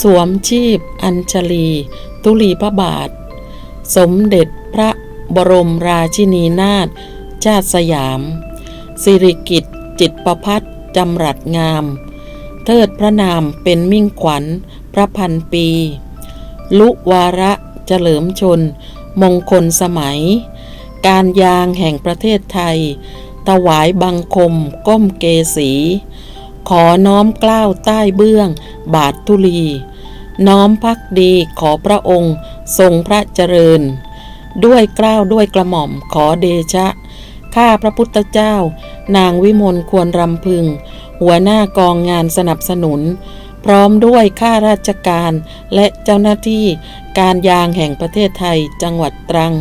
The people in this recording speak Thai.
สวมชีพ อัญชลี ตุลีพระบาท สมเด็จพระบรมราชินีนาถชาติสยาม สิริกิตจิตประพัฒจำรัดงาม เทิดพระนามเป็นมิ่งขวัญพระพันปี ลุวาระเฉลิมชน มงคลสมัย การยางแห่งประเทศไทย ถวายบังคมก้มเกสีขอน้อมกล้าวใต้เบื้อง บาททุลี น้อมพักดีขอพระองค์ทรงพระเจริญ ด้วยเกล้าวด้วยกระหม่อมขอเดชะ ข้าพระพุทธเจ้า นางวิมลควรรำพึง หัวหน้ากองงานสนับสนุน พร้อมด้วยข้าราชการและเจ้าหน้าที่การยางแห่งประเทศไทยจังหวัดตรัง